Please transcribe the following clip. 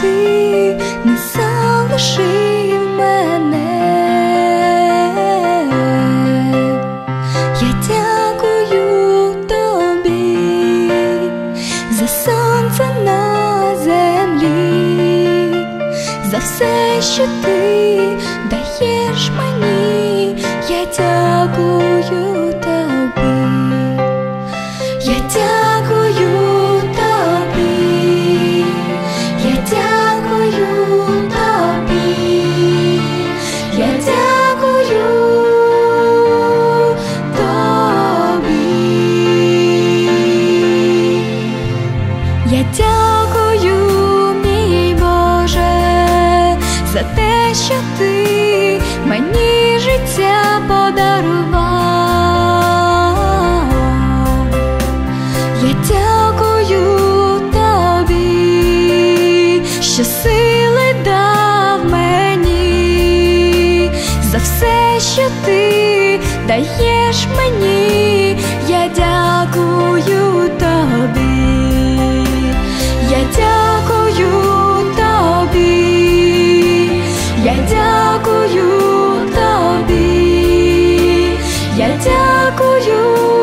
ти не залишив мене. Я дякую тобі за сонце на землі, за все, що ти даєш мені, я дякую Я дякую, мій Боже, за те, що ти мені життя подарував. Я дякую тобі, що сили дав мені за все, що ти даєш мені, я дякую. Я дякую тобі, я дякую.